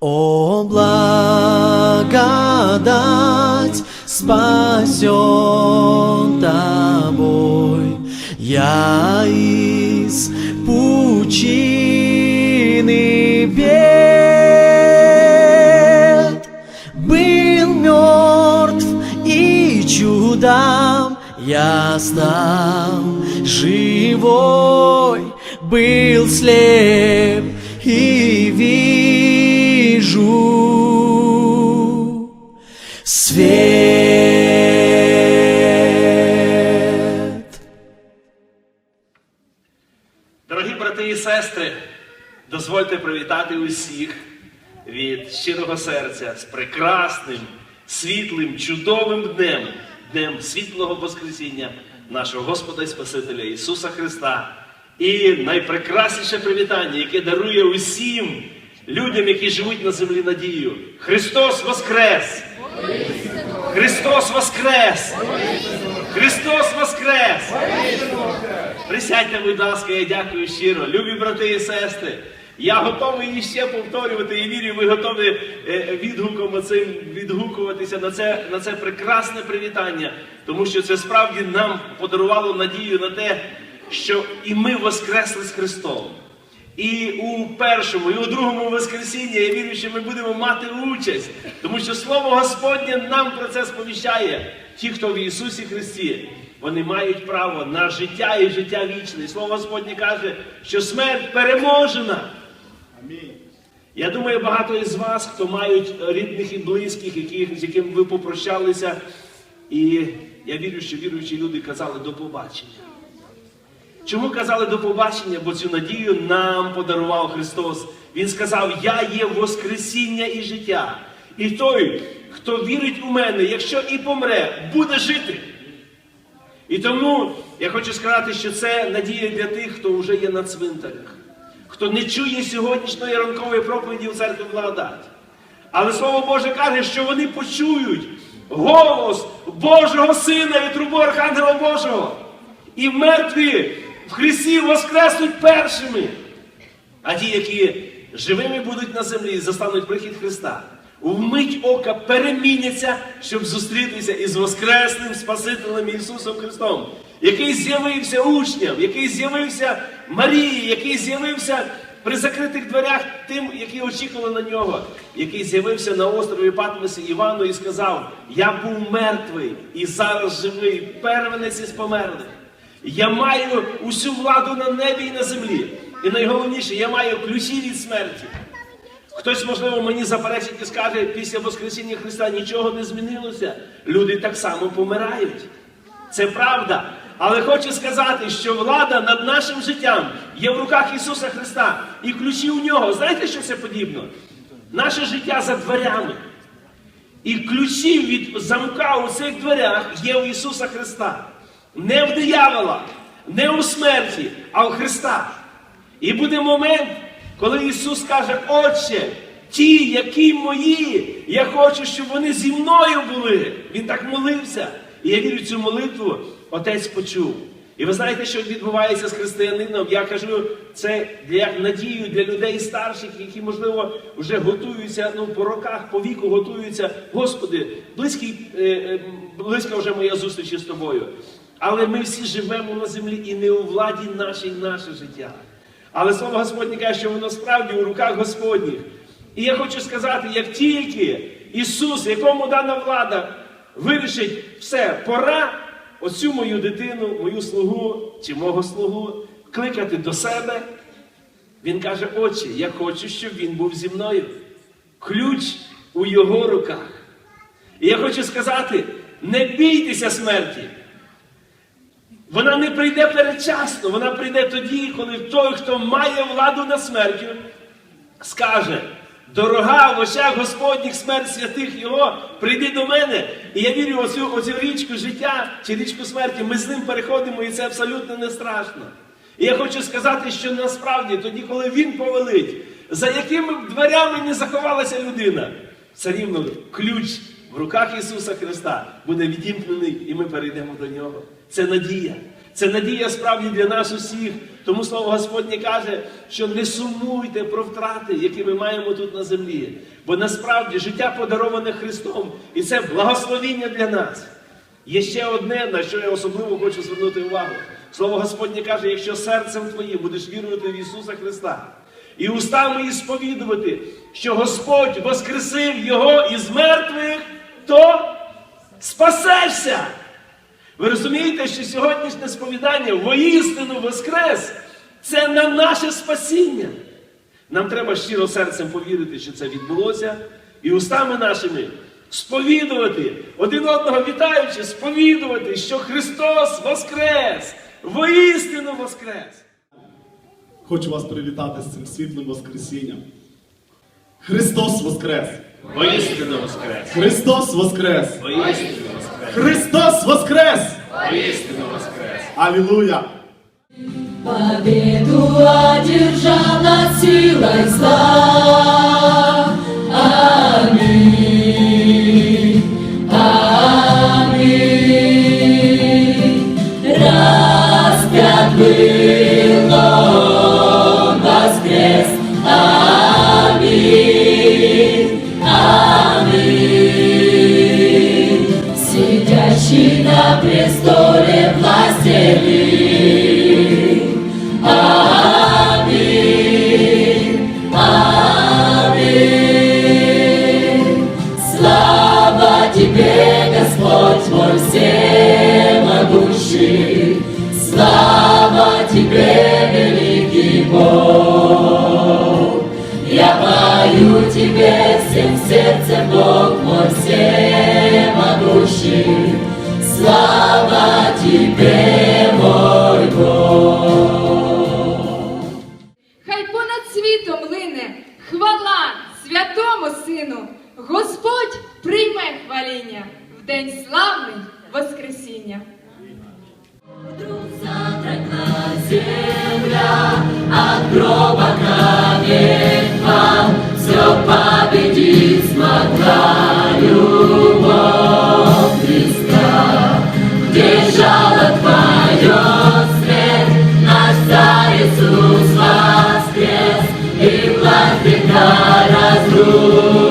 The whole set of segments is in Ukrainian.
О, благодать спасен тобой, я из пучины бед. Был мертв и чудом я стал живой, был слеп вижу свет. Дорогі брати і сестри, дозвольте привітати усіх від щирого серця з прекрасним, світлим, чудовим днем, днем світлого Воскресіння нашого Господа і Спасителя Ісуса Христа. І найпрекрасніше привітання, яке дарує усім людям, які живуть на землі надію. Христос Воскрес! Христос Воскрес! Христос Воскрес! Присядьте, будь ласка, я дякую щиро. Любі брати і сестри. Я готовий її ще повторювати і вірю, ви готові е, відгуком оцим відгукуватися на це, на це прекрасне привітання, тому що це справді нам подарувало надію на те, що і ми воскресли з Христом. І у першому, і у другому Воскресінні я вірю, що ми будемо мати участь, тому що Слово Господнє нам про це сповіщає. Ті, хто в Ісусі Христі, вони мають право на життя і життя вічне. І Слово Господнє каже, що смерть переможена. Я думаю, багато із вас, хто мають рідних і близьких, яких, з якими ви попрощалися, і я вірю, що віруючі люди казали до побачення. Чому казали до побачення? Бо цю надію нам подарував Христос. Він сказав: Я є Воскресіння і життя. І той, хто вірить у мене, якщо і помре, буде жити. І тому я хочу сказати, що це надія для тих, хто вже є на цвинтарях, хто не чує сьогоднішньої ранкової проповіді у церкві благодать. Але Слово Боже каже, що вони почують голос Божого Сина і трубу Архангела Божого. І мертві в Христі воскреснуть першими. А ті, які живими будуть на землі, застануть прихід Христа, вмить ока переміняться, щоб зустрітися із Воскресним Спасителем Ісусом Христом, який з'явився учням, який з'явився Марії, який з'явився при закритих дверях тим, які очікували на нього, який з'явився на острові Патмосі Івану і сказав: Я був мертвий і зараз живий, первенець із померлих. Я маю усю владу на небі і на землі. І найголовніше, я маю ключі від смерті. Хтось, можливо, мені заперечить і скаже, після Воскресіння Христа нічого не змінилося. Люди так само помирають. Це правда. Але хочу сказати, що влада над нашим життям є в руках Ісуса Христа. І ключі у нього. Знаєте, що це подібно? Наше життя за дверями. І ключі від замка у цих дверях є у Ісуса Христа. Не в диявола, не у смерті, а у Христа. І буде момент, коли Ісус каже, Отче, ті, які мої, я хочу, щоб вони зі мною були. Він так молився. І я вірю, цю молитву Отець почув. І ви знаєте, що відбувається з християнином? Я кажу, це для надію для людей старших, які, можливо, вже готуються, ну, по роках, по віку готуються. Господи, близький, е, е, близька вже моя зустріч із тобою. Але ми всі живемо на землі і не у владі нашій наше життя. Але слово Господнє каже, що воно справді у руках Господніх. І я хочу сказати, як тільки Ісус, якому дана влада, вирішить все, пора оцю мою дитину, мою слугу чи мого слугу кликати до себе. Він каже, Отче, я хочу, щоб він був зі мною. Ключ у його руках. І я хочу сказати: не бійтеся смерті. Вона не прийде передчасно, вона прийде тоді, коли той, хто має владу над смертю, скаже: дорога в очах Господніх смерть святих Його, прийди до мене. І я вірю, оцю, оцю річку життя чи річку смерті, ми з ним переходимо, і це абсолютно не страшно. І я хочу сказати, що насправді тоді, коли він повелить, за якими дверями не заховалася людина, все рівно ключ в руках Ісуса Христа буде відімкнений, і ми перейдемо до Нього. Це надія. Це надія справді для нас усіх. Тому слово Господнє каже, що не сумуйте про втрати, які ми маємо тут на землі. Бо насправді життя подароване Христом, і це благословіння для нас. Є ще одне, на що я особливо хочу звернути увагу. Слово Господнє каже, якщо серцем твоїм будеш вірувати в Ісуса Христа і устами і сповідувати, що Господь воскресив Його із мертвих, то спасешся. Ви розумієте, що сьогоднішнє сповідання воістину Воскрес це на наше спасіння. Нам треба щиро серцем повірити, що це відбулося, і устами нашими сповідувати, один одного вітаючи, сповідувати, що Христос Воскрес! Воістину Воскрес! Хочу вас привітати з цим світлим Воскресінням. Христос Воскрес! Воістину Воскрес! Христос Воскрес! Воістину Воскрес! Христос Воскрес! Воістину Воскрес! Алілуя! Победу одержала силой зла. Аминь. Тебе всем сердцем, Бог мой всемогущий. Слава Тебе, you.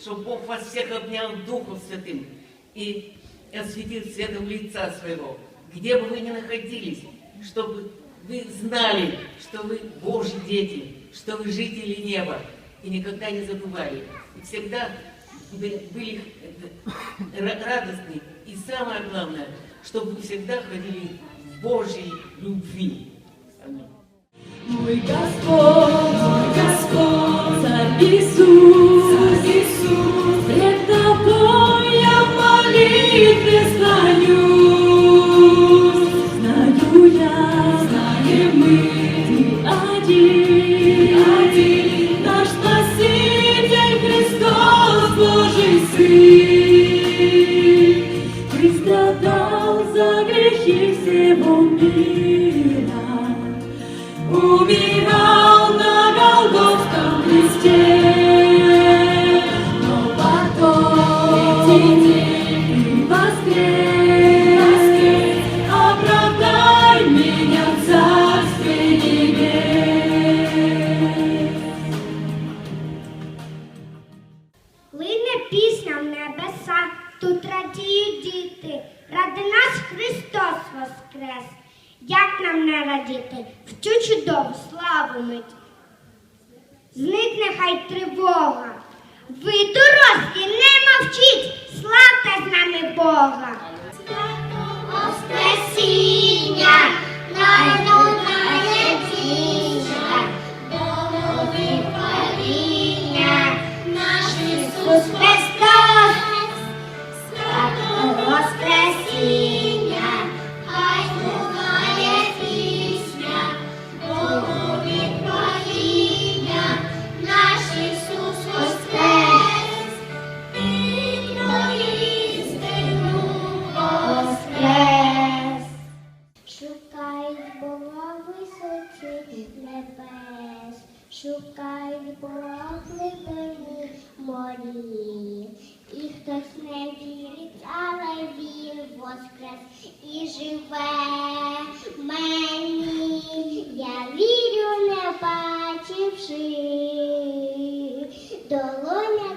Чтобы Бог вас всех обнял Духом Святым и осветил светом лица своего, где бы вы ни находились, чтобы вы знали, что вы Божьи дети, что вы жители неба, и никогда не забывали. И всегда бы- были э, ра- радостны. И самое главное, чтобы вы всегда ходили в Божьей любви. Аминь. Мой Господь, мой Господь, Иисус, грехи всего мира, умирал на Голгофском кресте. Бачивши, долоня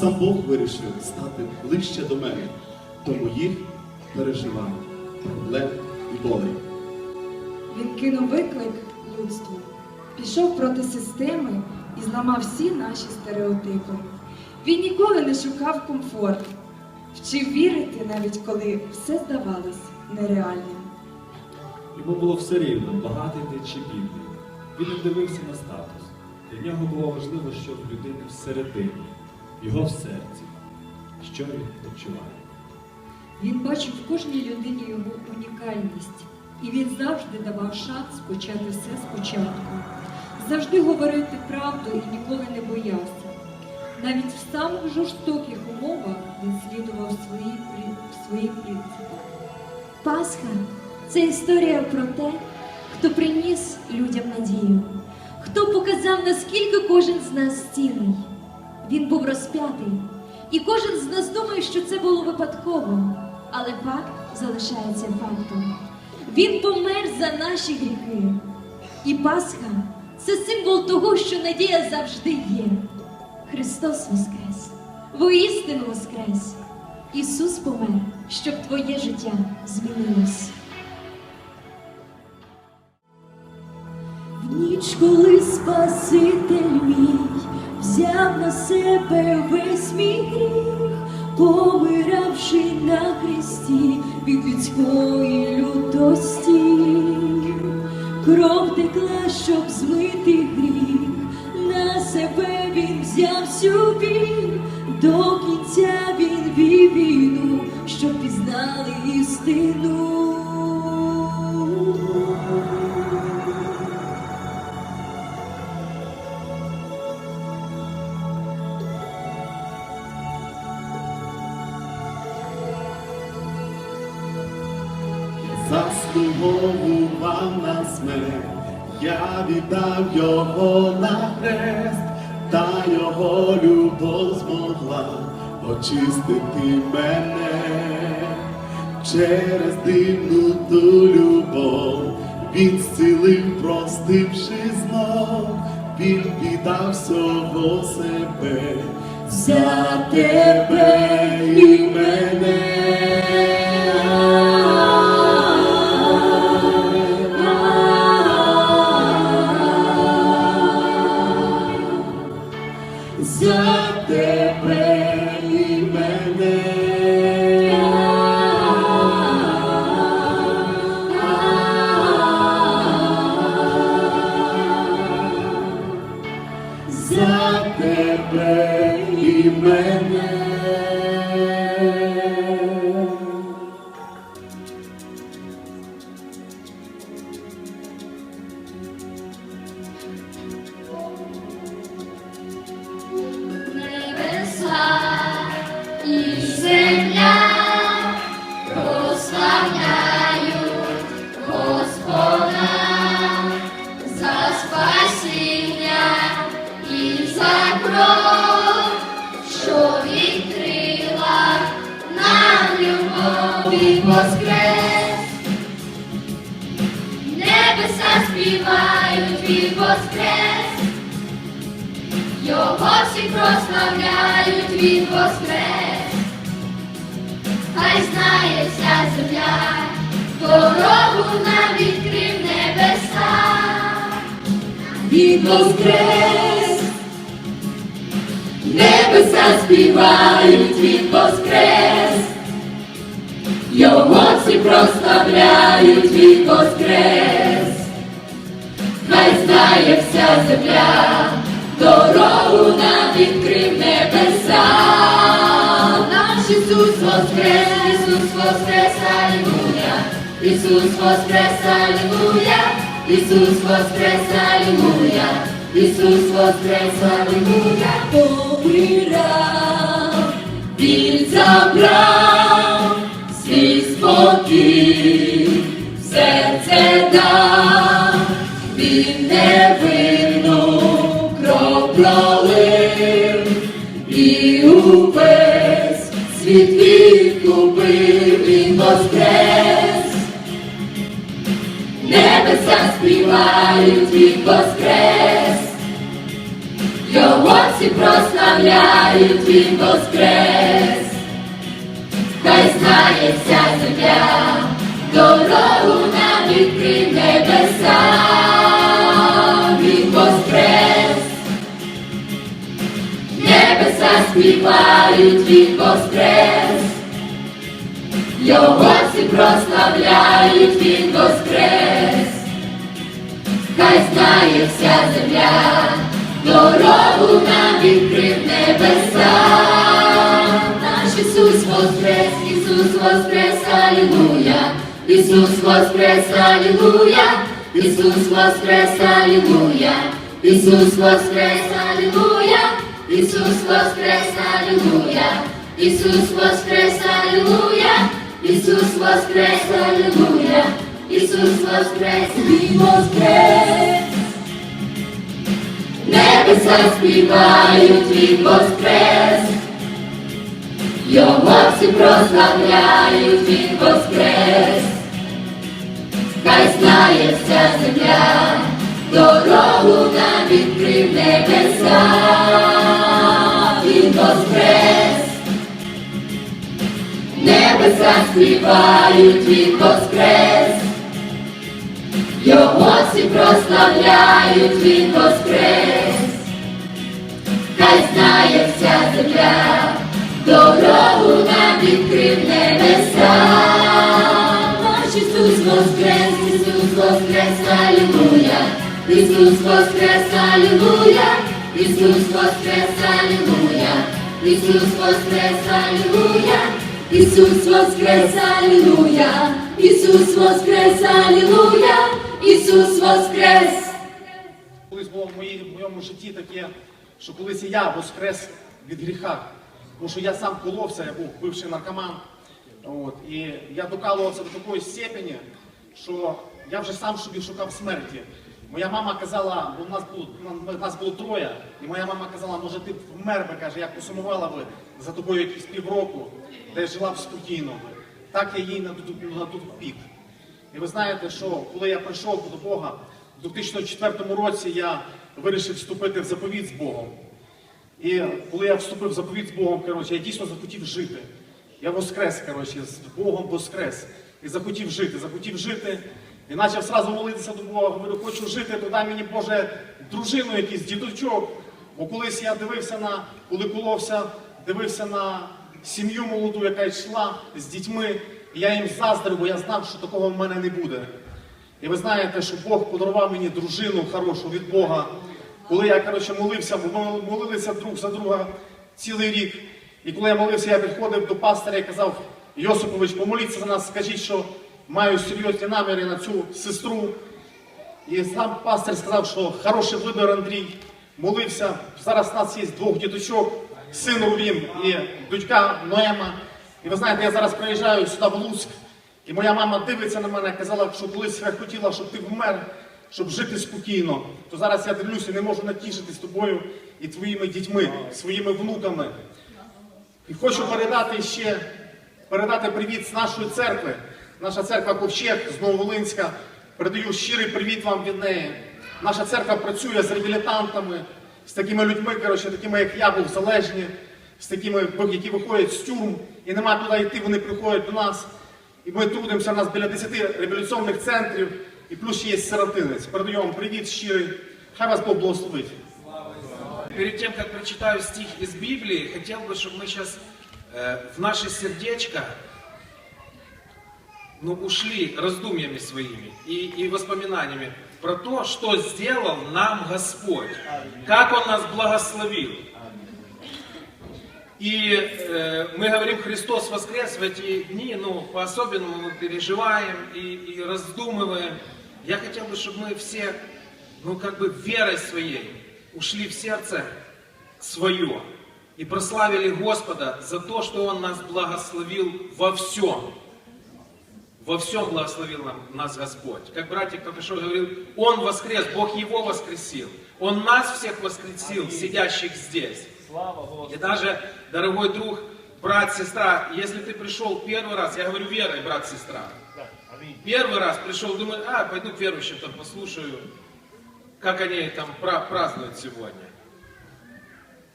Сам Бог вирішив стати ближче до мене, до моїх переживань, проблем і болей. Він кинув виклик людству, пішов проти системи і зламав всі наші стереотипи. Він ніколи не шукав комфорт, вчив вірити, навіть коли все здавалось нереальним. Йому було все рівно, багатий ти чи бідний. Він не дивився на статус. Для нього було важливо, що в людини всередині, його в серці, що він відчуває. Він бачив в кожній людині його унікальність, і він завжди давав шанс почати все спочатку, завжди говорити правду і ніколи не боявся. Навіть в самих жорстоких умовах він слідував свої, при- своїм принципам. Пасха це історія про те, хто приніс людям надію, хто показав, наскільки кожен з нас цінний. Він був розп'ятий, і кожен з нас думає, що це було випадково, але факт залишається фактом. Він помер за наші гріхи. І Пасха це символ того, що надія завжди є. Христос Воскрес, воістину Воскрес. Ісус помер, щоб твоє життя змінилось. В ніч, коли Спаситель мій взяв на себе весь мій гріх, помиравши на хресті від людської лютості, кров текла, щоб змити гріх, на себе він взяв всю до кінця він вів війну, щоб пізнали істину. Віддав його на хрест, та його любов змогла очистити мене. Через дивну ту любов, він зцілив, простивши знов, біль віддав всього себе за тебе воскрес. Небеса співають Він воскрес. Його всі прославляють, він воскрес. Хай знає вся земля, дорогу нам відкрив небеса. Він воскрес, небеса співають, він воскрес. Його всі прославляють, він воскрес. Хай знає вся земля, дорогу нам відкрив небеса. Наш Ісус воскрес, Ісус воскрес, Алілуя, Ісус воскрес, Алілуя, Ісус воскрес, Алілуя, Ісус воскрес, Алілуя. Помирав, Він забрав спокій, в серце дав, він невинну кров пролив і увесь світ відкупив, він воскрес. Небеса співають, він воскрес. Його всі прославляють, він воскрес. Знає земля, дорогу нам відкрив небеса, він воскрес. Небеса співають, він воскрес. Його всі прославляють, він воскрес. Хай знає вся земля, дорогу нам відкрив небеса. Ісус воскрес, Алілуя, Ісус воскрес, Алілуя, Ісус воскрес, Алілуя, Ісус воскрес, Алілуя, Ісус воскрес, Алілуя, Ісус воскрес, Алілуя, Ісус воскрес, Алілуя, Ісус воскрес, Він воскрес. Небеса співають, Він воскрес. Його всі прославляють, Він воскрес. Хай знає вся земля, дорогу нам відкрив небеса. Він воскрес. Небеса співають, Він воскрес. Його всі прославляють, Він воскрес. Хай знає вся земля, дорогу нам відкрив небеса. Наш Ісус воскрес, Ісус воскрес, Алілуя, Ісус воскрес, Алілуя, Ісус воскрес, Алілуя, Ісус воскрес, Алілуя, Ісус воскрес, Алілуя, Ісус воскрес, Алілуя, Ісус воскрес. Колись було в моєму житті таке, що колись і я воскрес від гріха. Тому що я сам коловся, я був бивший наркоман. От, і я докалувався до такої степені, що я вже сам собі шукав смерті. Моя мама казала, бо в нас було, нас було троє, і моя мама казала, може ти б вмер би, каже, як посумувала би за тобою якісь півроку, де жила б спокійно. Так я їй на ту, на ту пік. І ви знаєте, що коли я прийшов до Бога, в 2004 році я вирішив вступити в заповіт з Богом. І коли я вступив в заповіт з Богом, коротше, я дійсно захотів жити. Я воскрес, коротше, з Богом воскрес. І захотів жити, захотів жити. І почав сразу молитися до Бога, говорю, хочу жити, то дай мені, Боже, дружину якийсь, діточок. Бо колись я дивився на, коли коловся, дивився на сім'ю молоду, яка йшла з дітьми. І я їм заздрив, бо я знав, що такого в мене не буде. І ви знаєте, що Бог подарував мені дружину хорошу від Бога. Коли я коротше, молився, молилися друг за друга цілий рік. І коли я молився, я підходив до пастора і казав, Йосипович, помоліться за нас, скажіть, що маю серйозні наміри на цю сестру. І сам пастор сказав, що хороший вибір Андрій. Молився. Зараз у нас є двох діточок, син Рувім і дочка Ноема. І ви знаєте, я зараз приїжджаю сюди в Луцьк, і моя мама дивиться на мене, казала, що колись я хотіла, щоб ти вмер, щоб жити спокійно. То зараз я дивлюся, не можу натішитись тобою і твоїми дітьми, своїми внуками. І хочу передати ще, передати привіт з нашої церкви. Наша церква Ковчег з Нововолинська. Передаю щирий привіт вам від неї. Наша церква працює з реабілітантами, з такими людьми, коротше, такими як я був, залежні, з такими, які виходять з тюрм і нема куди йти, вони приходять до нас. І ми трудимося, у нас біля 10 реабілітаційних центрів, і плюс ще є сиротинець. Передаю вам привіт щирий. Хай вас Бог благословить. Перед тем, как прочитаю стих из Библии, хотел бы, чтобы мы сейчас в наше сердечко ну, ушли раздумьями своими и, и воспоминаниями про то, что сделал нам Господь, как Он нас благословил. И э, мы говорим Христос воскрес в эти дни, ну, по-особенному мы переживаем и, и раздумываем. Я хотел бы, чтобы мы все, ну, как бы верой своей ушли в сердце свое и прославили Господа за то, что Он нас благословил во всем. Во всем благословил нам, нас Господь. Как братик что говорил, Он воскрес, Бог Его воскресил. Он нас всех воскресил, сидящих здесь. И даже, дорогой друг, брат, сестра, если ты пришел первый раз, я говорю верой, брат, сестра. Первый раз пришел, думаю, а, пойду к верующим там послушаю, как они там пра- празднуют сегодня.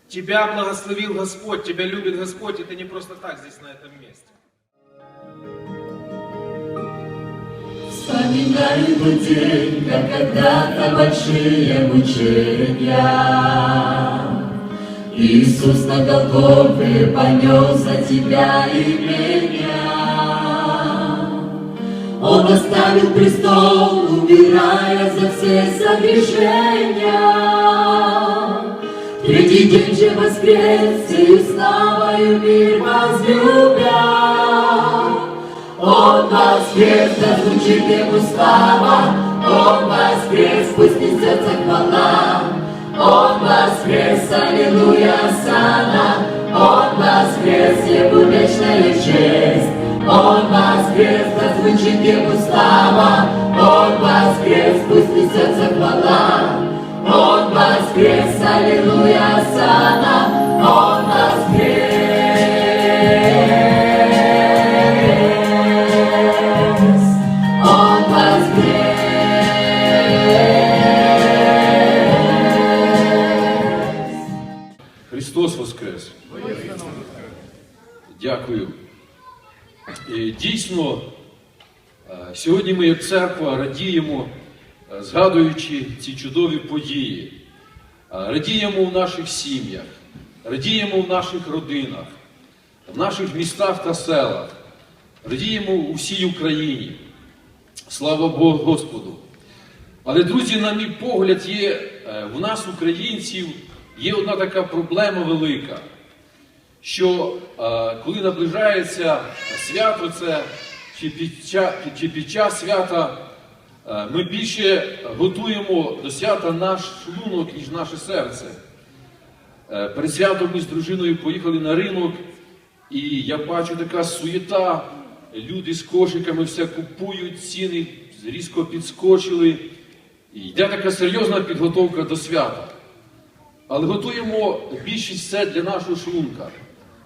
Тебя благословил Господь, тебя любит Господь, и ты не просто так здесь, на этом месте. Вспоминаю тот день, как когда-то большие мучения. Иисус на Голгофе понес за тебя и. Он оставил престол, умирая за все согрешения. Третий день же воскрес, и славою мир возлюбя. Он воскрес, да звучит ему слава, Он воскрес, пусть несется хвала. Он воскрес, аллилуйя, сана, Он воскрес, ему вечная честь. Он воскрес, зазвучит Его слава, Он воскрес, пусть несется хвала. Он воскрес, аллилуйя, сана, сьогодні ми, як церква, радіємо, е, згадуючи ці чудові події. Е, Радіємо в наших сім'ях, радіємо в наших родинах, в наших містах та селах, радіємо у всій Україні. Слава Богу Господу! Але, друзі, на мій погляд, є е, в нас, українців, є одна така проблема велика, що коли наближається свято, це чи під час, чи під час свята, е, ми більше готуємо до свята наш шлунок, ніж наше серце. Е, Перед святом ми з дружиною поїхали на ринок, і я бачу така суєта. Люди з кошиками все купують, ціни різко підскочили. І йде така серйозна підготовка до свята. Але готуємо більшість все для нашого шлунка.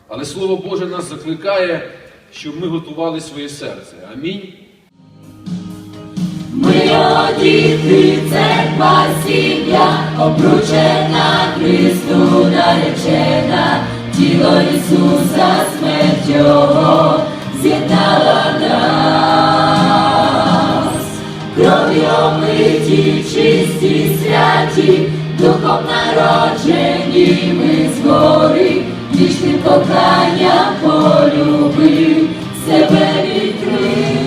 Але Слово Боже нас закликає, щоб ми готували своє серце. Амінь. Ми його діти, церква сім'я, обручена Христу наречена, тіло Ісуса, смерть Його з'єднала нас. Кров'ю омиті, чисті, святі, духом народжені ми згори, вічним покання полюбив, себе відкрив.